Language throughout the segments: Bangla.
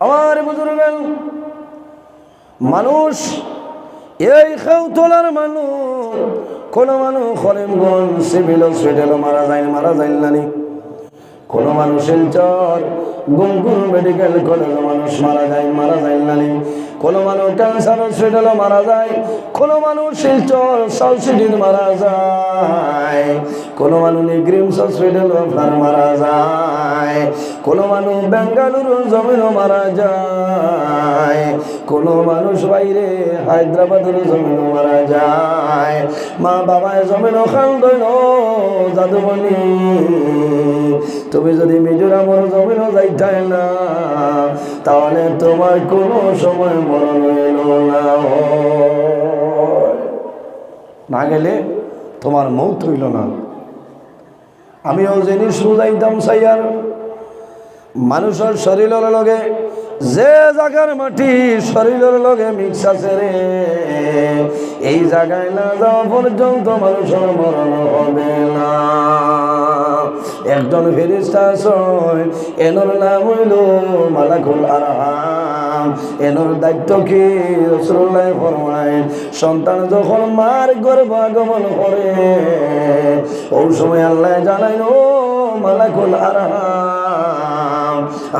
আমার বুজুর্গ মানুষ, এই খেউতলার মানুষ, কোনো মানুষ করিমগঞ্জ সিভিল হসপিটালে মারা যায় মারা যায় নানি কোনো মানুষ শিলচর গুমগুম মেডিকেল কলেজে মানুষ মারা যায় মারা যায় নানি কোনো মানুষ ক্যান্সার হসপিটালে মারা যায়, কোনো মানুষ শিলচর সাউথ সিটির মারা যায়। কোনো মানুষ নিগ্রিমস হসপিটাল আপনার মারা যায়। কোনো মানুষ বেঙ্গালুরু জমিনও মারা যায়। কোনো মানুষ বাইরে হায়দ্রাবাদের জমিনও মারা যায়। মা বাবায় জমিনও খান দইল জাদুমণি। তুমি যদি মিজোরামর জমিনও যাইতাই না, তাহলে তোমার কোনো সময় মরণ হইল না। না গেলে তোমার মৌত হইল না। আমিও জিনিস বুঝাইতাম সাইয়ার। মানুষের শরীরের লগে, যে জায়গার মাটি শরীরের লগে মিক্স আছে রে, এই জায়গায় না যাওয়া পর্যন্ত মানুষের মরণ হবে না। একজন ফেরিস্তা আছে, এনর নাম হইল মালাকুল আরহাম। এনর দায়িত্ব কি? রসুল্লাহ ফরমায় সন্তান যখন মার গর্ভ আগমন করে, ওই সময় আল্লাহ জানাইল মালাকুল আরহাম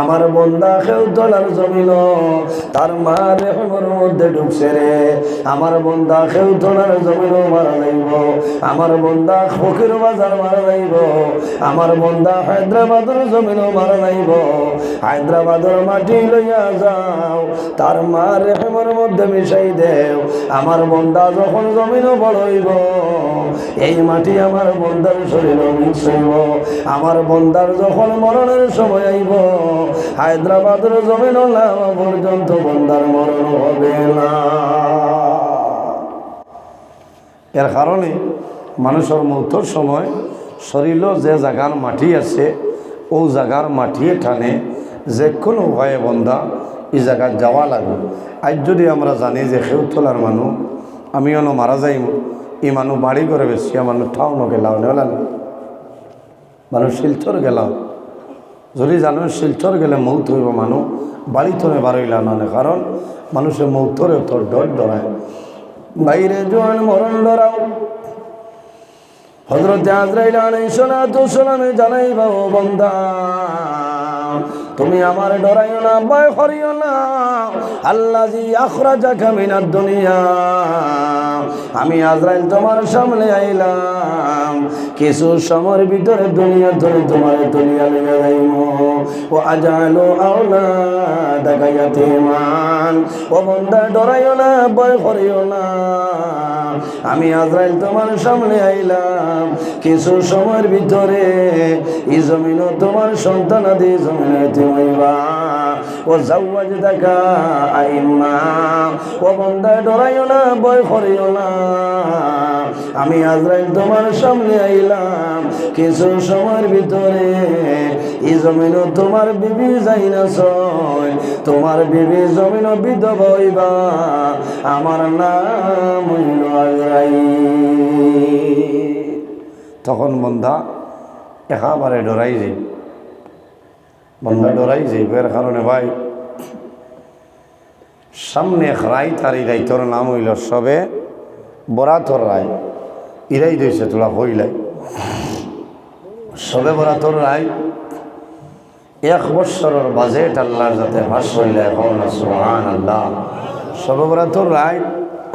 আমার বন্দা খেউ তোলার জমিল তার মা রেহমের মধ্যে ঢুকছে রে। আমার বন্দা খেউ তোলার জমিল মারা যাইব, আমার বন্দা ফকির বাজার মারা যাইব, আমার বন্দা হায়দ্রাবাদের জমিল মারা যাইব। হায়দ্রাবাদের মাটি লইয়া যাও, তার মা রেহমের মধ্যে মিশাই দেও। আমার বন্দা যখন জমিনও বড় হইব, এই মাটি আমার বন্দার শরীর মিক্স আমার বন্দার যখন মরণের সময় আইব হায়দ্রাবাদের জমিন পর্যন্ত বন্দার মরণ হবে না। এর কারণে মানুষের মৌতর সময় শরীরও যে জায়গার মাটি আছে, ও জায়গার মাটিয়ে টানে, যে কোনো উপায়ে বন্দা এই জায়গায় যাওয়া লাগবে। আজ যদি আমরা জানি যে সেউ তোলার মানুষ আমি অন মারা যাইম, এই মানুষ বাড়ি করে বেশি মানুষ ঠাউনো গেলাও নেওয়া মানুষ শিলচর গেলাম। যদি জানো, শিলচর গেলে মৌত হইব মানুষ বাড়ি তোরে বারইলা না কারণ মানুষের মৌতরে তোর ডর ডরায় বাইরে জোয়ান মরণ ডরাও হজরত জানাই বাবু বন্দা। তুমি আমার ডরাইও না, ভয় করিও না। আল্লাহ জি আখরাজাকা মিনাদ দুনিয়া। আমি আজরাইল তোমার সামনে আইলাম। কিছু সময়ের ভিতরে দুনিয়া ধরে তোমার দুনিয়া লেগে যাইব। ও আজালো আওলা দেখাইয়াতে মান ও বন্দা, ডরাইও না, ভয় করিও না। আমি আজরাইল তোমার সামনে আইলাম। কিছু সময়ের ভিতরে এই জমিনও তোমার সন্তান আদি জমিনে হইবা ও জাউয়াজ দেখা আইমা, ও বন্দা ডরাইও না, ভয় করিও না। আমি আজরাইল তোমার সামনে আইলাম। কিছু সময়ের ভিতরে এই জমিনও তোমার বিবি যাই না ছয় তোমার বিবি জমিনও বিধবা হইবা। আমার নাম হইল তখন বন্ধা একেবারে ডরাই যাই বন্ধা ডরাই যাই এর কারণে ভাই, সামনে রায়, তার এই রাইতর নাম হইল সবে বরাতর রায়। ইরাই দইছে তোলা হইলাই। সবে বরাতর রায়, এক বৎসরের বাজেট আল্লাহর যাতে হাস হইলে এখন সুহান আল্লাহ সবে বরাতর রায়,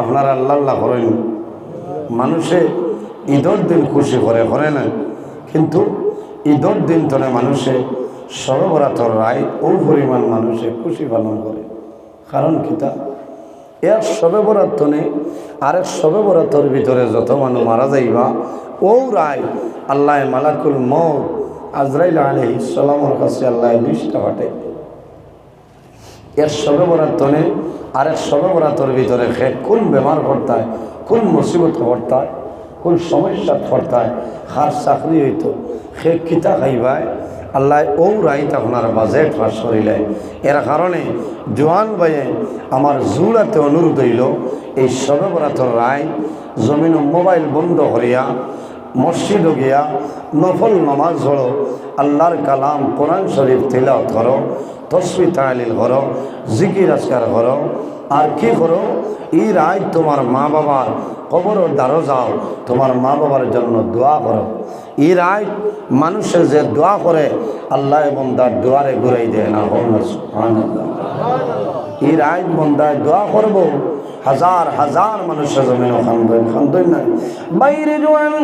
আপনার আল্লাহ আল্লাহ করেন। মানুষে ঈদর দিন খুশি করে করে না। কিন্তু ঈদর দিন তনে মানুষে সর্বরাতর রায় ও পরিমাণ মানুষে খুশি পালন করে। কারণ কিতা এক সবে বরাতনে আরেক সবে বরাতর ভিতরে যত মানুষ মারা যাইবা, ও রায় আল্লাহ মালাকুল মৌ আজরাইল আলী ইসলামর কাছে আল্লাহ লিস্টটা পাঠাই এর সবে বরাতনে আরেক সবে বরাতর ভিতরে কোন বেমার করতায় কোন মুসিবত করতায় কোন সমস্যা ফর্তায় হার চাকরি হইতো, সে কিতা খাইবায় আল্লাহ ও রাইত আপনার বাজেট ফাঁস করিলে। এর কারণে জোয়ান ভাইয়ে আমার জুড়াতে অনুরোধ হইল, এই সবে রায় জমিন মোবাইল বন্ধ করিয়া মসজিদ গিয়া নফল নমাজ হলো, আল্লাহর কালাম কোরআন শরীফ তিলাওয়াত করো তসবি তালিল করো জিকির আজকার করো আর কি করো এই রায় তোমার মা বাবার কবর দ্বারো যাও তোমার মা বাবার জন্য দোয়া করো। এই রায় মানুষের যে দোয়া করে, আল্লাহ এবং তার দোয়ারে ঘুরাই দেয় না। এই রায় বন্দায় দোয়া করব, হাজার হাজার মানুষের জমিন খান্দন খান্দন নাই। বাইরে জোয়ান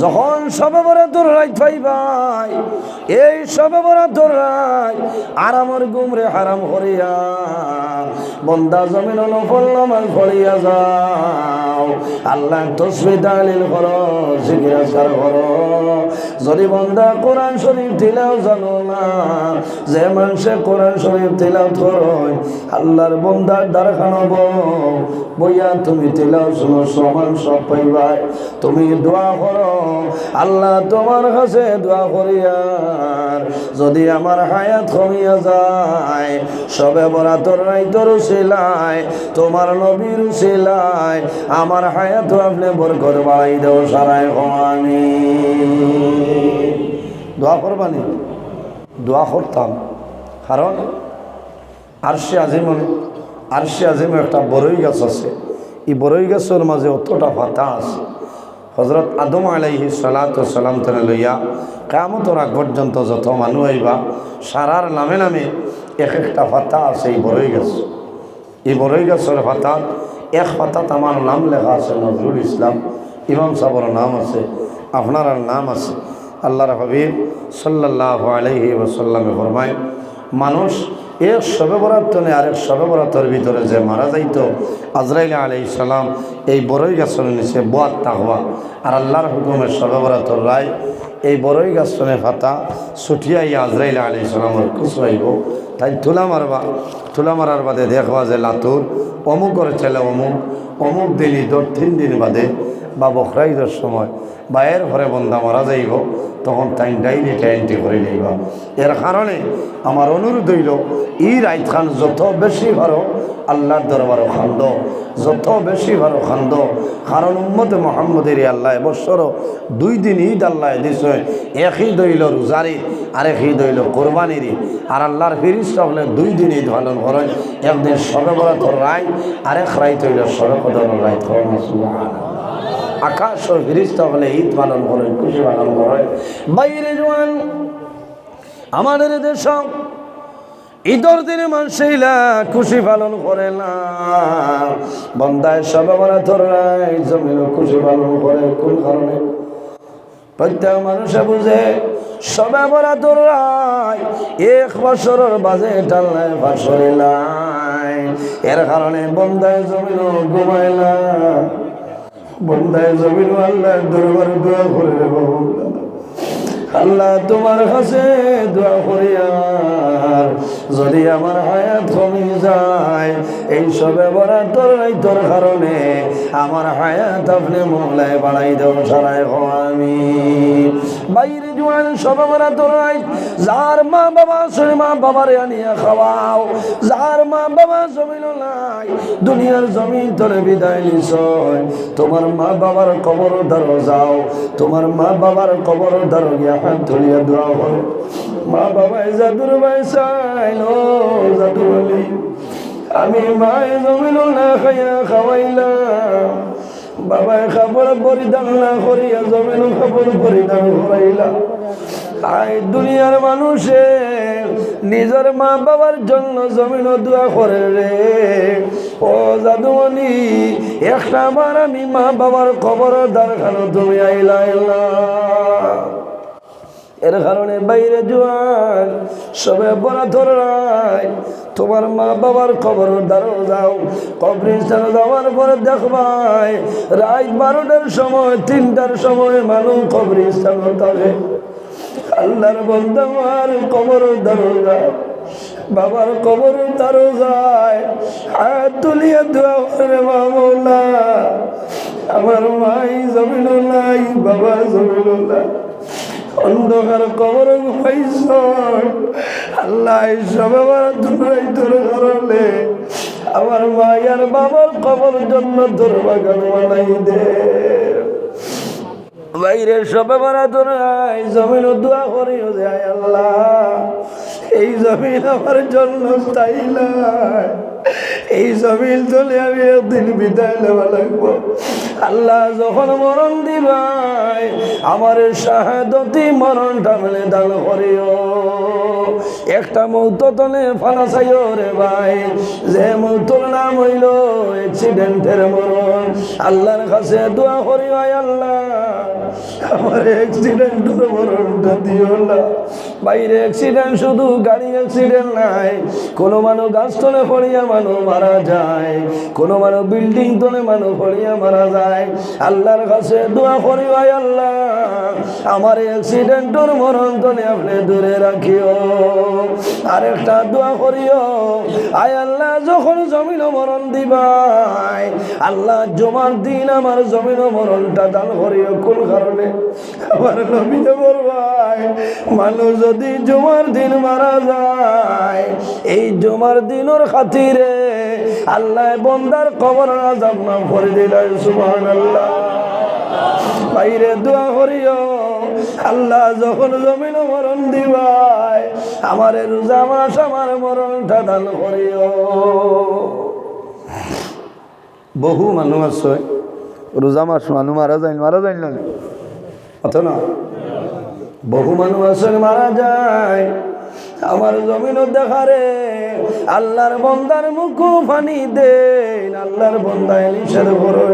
যখন সবে বড় রাইত পাই ভাই, এই সবে বড় রাই আরামর গুমরে হারাম করিয়া, বন্দা জমিন নফল নামাজ পড়িয়া যাও। আল্লাহ তসবি দালিল কর জিজ্ঞাসার কর। যদি বন্দা কোরআন শরীফ দিলেও জানো না, যে মানুষে কোরআন শরীফ দিলেও ধরয় আল্লাহর বন্দার দ্বারা খানব বইয়া তুমি দিলেও শুনো, সমান সব পাইবাই। তুমি দোয়া করো আল্লাহ তোমার কাছে দোয়া করিয়ার যদি আমার হায়াত কমিয়া যায়, সবে বরাতর নাই তোর উচিলায় তোমার নবীর উচিলায় আমার হায়াত আপনি বরকত বাড়াই দেও সারাই আমি দোয়া করবানি? দোয়া করতাম। কারণ আরশে আজিমন আরশে আজিমে একটা বড়ই গাছ আছে। এই বড়ই গাছের মাঝে অতটা পাতা আছে। হজরত আদম আলাইহি সালাত সালাম তেনে লইয়া কামতর আগ পর্যন্ত যত মানুষ আইবা, সারার নামে নামে এক একটা পাতা আছে এই বড়ই গাছ। এই বড়ই গাছের পাতা এক পাতাত আমার নাম লেখা আছে, নজরুল ইসলাম। ইমাম সাহর নাম আছে, আপনার নাম আছে। আল্লাহর হাবিব সাল্লাহ আলহি ওসাল্লামে ফরমায়, মানুষ এক সবে বরাতনে আরেক সবে বরাতর ভিতরে যে মারা যাইত, আজরাইল আলি সালাম, এই বড়ই গাছের নিচে বোয়াত তাহবা আর আল্লাহর হুকুমের সবে বরাতর রায়, এই বড়ই গাছনে ফাতা ছুটিয়াই আজরাইল আলি সালামর কুচাইব তাই তুলা মারবা তুলা মারার বাদে দেখবা যে লাতুর অমুকর ছেলে অমুক অমুক দিনই ঈদর তিন দিন বাদে বা বখরা ঈদের সময় বা এর ঘরে বন্ধা মারা যাইব, তখন তাই ডাইরিটা এন্ট্রি করে যাইব এর কারণে আমার অনুরোধ হইল, ই রাইত খান যত বেশি ভালো আল্লাহর দরবারও খান্দ যত বেশি ভালো খান্দ কারণ উম্মতে মোহাম্মদের আল্লাহ এবছর দুই দিন ঈদ আল্লাহ দিছে। এক ঈদ হইল রোজারি আর এক ঈদ হইল কোরবানিরই আর আল্লাহর ফিরিস্ত হলে দুই দিন ঈদ পালন করেন। একদিন সবে রায়, আরেক রাইত হইল সবে কদর আকাশ ও ফিরিস্ত হলে ঈদ পালন করেন খুশি পালন করেন বাইরে জোয়ান, আমাদের দেশ, ঈদর দিনে মানুষইলা খুশি পালন করে না। বন্দায় সবে বলা ধরাই জমিন খুশি পালন করে, কোন কারণে? প্রত্যেক মানুষে বুঝে, সবে বলা ধরাই, এক বছরের বাজে টাল্লায় ফাঁসরিলাই এর কারণে বন্দায় জমিন ঘুমাইলা বন্দায় জমিন আল্লাহ দরবার দোয়া করে রে আল্লাহ তোমার কাছে দোয়া করি আর যদি আমার হায়াত কমে যায়, এই সবে ব্যবহার তোর কারণে আমার হায়াত আপনি মোহলায় বাড়াই দেব সারাই আমি বাইরে জোয়ান সবে বড় তোর যার মা বাবা আসলে মা বাবারে আনিয়া খাওয়াও। যার মা বাবা জমিন নাই, দুনিয়ার জমিন তোরে বিদায় নিছ তোমার মা বাবার কবর ধরো যাও তোমার মা বাবার কবর ধরো গিয়া হাত ধরিয়া দোয়া মা বাবাই জাদুর ভাই চাইলো জাদুর আমি মায়ে জমিন না খাইয়া খাওয়াইলাম। বাবায় খাবার পরিধান না করিয়া জমিন খাবার পরিধান করাইলা। আই দুনিয়ার মানুষে, নিজের মা বাবার জন্য জমিন দোয়া করে রে। ও জাদুমণি, একটা বার আমি মা বাবার খবর দরকার তুমি আইলাইলা আইলা এর কারণে বাইরে জোয়ান, সবে বড় ধরাই তোমার মা বাবার খবর দ্বারো যাও কবরিস্তানে যাওয়ার পরে দেখবাই রাত বারোটার সময়, তিনটার সময় মানুষ কবরিস্তান থাকে। আল্লাহর বন্ধার কবর দ্বারো যাও বাবার কবর দ্বারো যায় তুলিয়ে করে মামলা। আমার মাই জমিন নাই, বাবা জমিন নাই। অন্ধকার কবর ঘুমাইছ আল্লাহ সবে দূরাই তোর ঘরলে আমার মায়ার বাবার কবর জন্য তোর বাগান বানাই দে। বাইরে সবে মারা দোরাই জমিন দোয়া করি যায় আল্লাহ। এই জমিন আমার জন্য তাই এই জমিন তুলে আমি একদিন বিদায় নেওয়া লাগবো। আল্লাহ যখন মরণ দিবাই আমার শাহাদতি মরণ মেলে দান করিও। একটা মৌত তনে ফানা চাইও রে ভাই। যে মৌতর নাম হইল অ্যাক্সিডেন্টের মরণ। আল্লাহর কাছে দোয়া করি ভাই আল্লাহ। আমার অ্যাক্সিডেন্টের মরণটা দিও না। বাইরে অ্যাক্সিডেন্ট শুধু গাড়ি অ্যাক্সিডেন্ট নাই। কোনো মানুষ গাছ তলে পড়িয়া মানুষ মারা যায়। কোনো মানুষ বিল্ডিং তলে মানুষ পড়িয়া মারা যায়। আল্লাহর কাছে দোয়া করি ভাই আল্লাহ। আমার অ্যাক্সিডেন্টর মরণ তলে আপনি দূরে রাখিও। আরেকটা দোয়া করিও। আয় আল্লাহ, যখন জমিন মরণ দিবাই, আল্লাহ জমার দিন আমার জমিন মরণটা দান করিও। কোন কারণে? আমার নবীতে বলবাই, মানুষ যদি জমার দিন মারা যায়, এই জমার দিনের খাতিরে আল্লাহ বন্দার কবর আজাব নাম করে দিল আল্লাহ বাইরে দোয়া করিও। আল্লাহ যখন জমিন মরণ দিবাই আমার রোজা মাস আমার মরণটা দান করিও। বহু মানুষ আছে রোজা মাস মানুষ মারা যায় মারা যায় না? অত না। বহু মানুষ আছে মারা যায়। আমার জমিন দেখারে আল্লাহর বন্দার মুখ ফানি দেন আল্লাহর বন্দায় নিষেধ করো।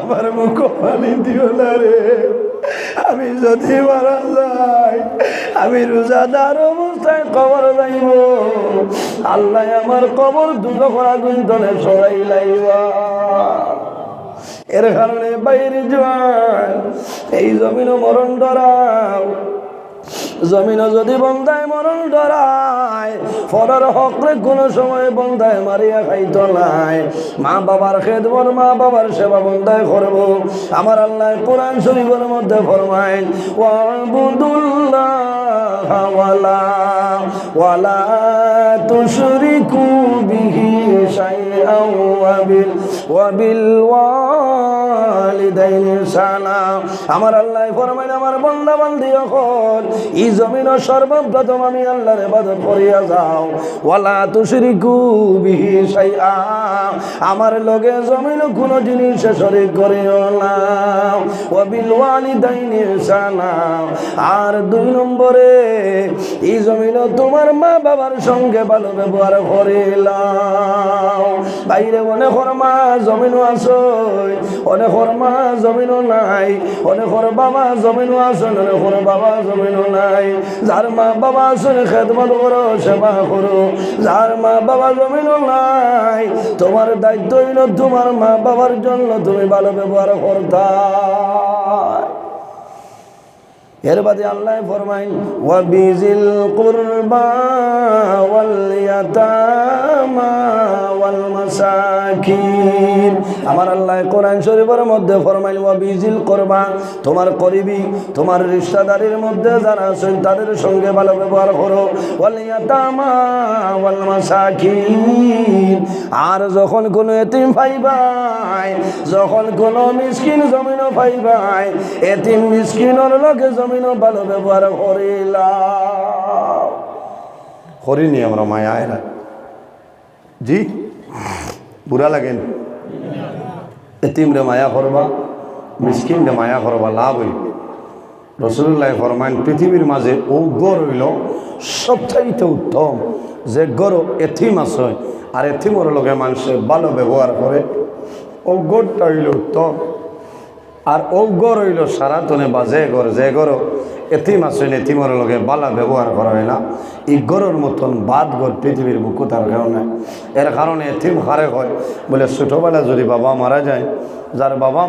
আমার মুখ ফানি দিও না রে। আমি যদি মারা যাই, আমি রোজাদার অবস্থায় কবর যাইব। আল্লাহ আমার কবর দুটো করা গুন্তনে সরাই লাইবা। এর কারণে বাইরে জোয়ান এই জমিন মরণ ডরাও জমিন যদি বন্ধায় মরণ ডরায় ফরার হকরে কোনো সময় বন্ধায় মারিয়া খাইত নাই। মা বাবার খেদবর মা বাবার সেবা বন্ধায় করব আমার আল্লাহ কোরআন শরীফের মধ্যে ফরমাইন ওয়াবুদুল্লাহ ওয়ালা ওয়ালা তুশরিকু বিহি ওয়ালিদাইনি সালাম আমার আল্লাহ ফরমাইন, আমার বন্দা বান্দি এখন এই জমিন সর্বপ্রথম আমি আল্লাহর ইবাদত করিয়া যাও। ওয়ালা তুশরিকু বিহি শাইআ। আমার লগে জমিন কোনো জিনিস শরীক করিও না। ওয়াবিল ওয়ালিদাইনি আর দুই নম্বরে, এই জমিন তোমার মা বাবার সঙ্গে ভালো ব্যবহার করিলাম। বাইরে অনেক মা জমিনও আছে, অনেক মা জমিনও নাই, অনেক বাবা জমিনও আছে, অনেক বাবা জমিনও নাই। যার মা বাবা আছে খেদমত করো, সেবা করো। যার মা বাবা জমিনও নাই, তোমার দায়িত্ব হইল তোমার মা বাবার জন্য তুমি ভালো ব্যবহার করতা। এর বাদে আল্লাহ ফরমাইন, ওয়াবিজিল কুরবা ওয়াল ইয়াতামা ওয়াল মাসাকিন আমার আল্লাহ কোরআন শরীফের মধ্যে ফরমাইন, ওয়াবিজিল কুরবা তোমার করিবি, তোমার রিশতাদারের মধ্যে যারা আছেন তাদের সঙ্গে ভালো ব্যবহার করো। ওয়াল ইয়াতামা ওয়াল মাসাকিন আর যখন কোনো এতিম পাইবাই যখন কোনো মিসকিন জমিন পাইবাই এতিম মিসকিনের লগে জমিনও ভালো ব্যবহার করিলাম। করিনি আমরা, মায়া এরা জি, বুড়া লাগেন এতিম রে মায়া করবা মিসকিন রে মায়া করবা, লাভ হইল। রসুল্লাহ ফরমাইন, পৃথিবীর মাঝে ও গড় হইল সবচাইতে উত্তম। যে গড় এথিম আছে, আর এথিমর লগে মানুষে ভালো ব্যবহার করে ও হইল উত্তম। আর অজ্ঞ রইল হইল সারাতনে বা যে ঘর যে ঘর এথিম আছে এথিমর লগে বালা ব্যবহার করা হয় না। ই গরর মতন বাদ ঘর পৃথিবীর বুকু তার কারণে এর কারণে এতিম হারে হয় বলে ছোটোবেলা যদি বাবা মারা যায় যার বাবা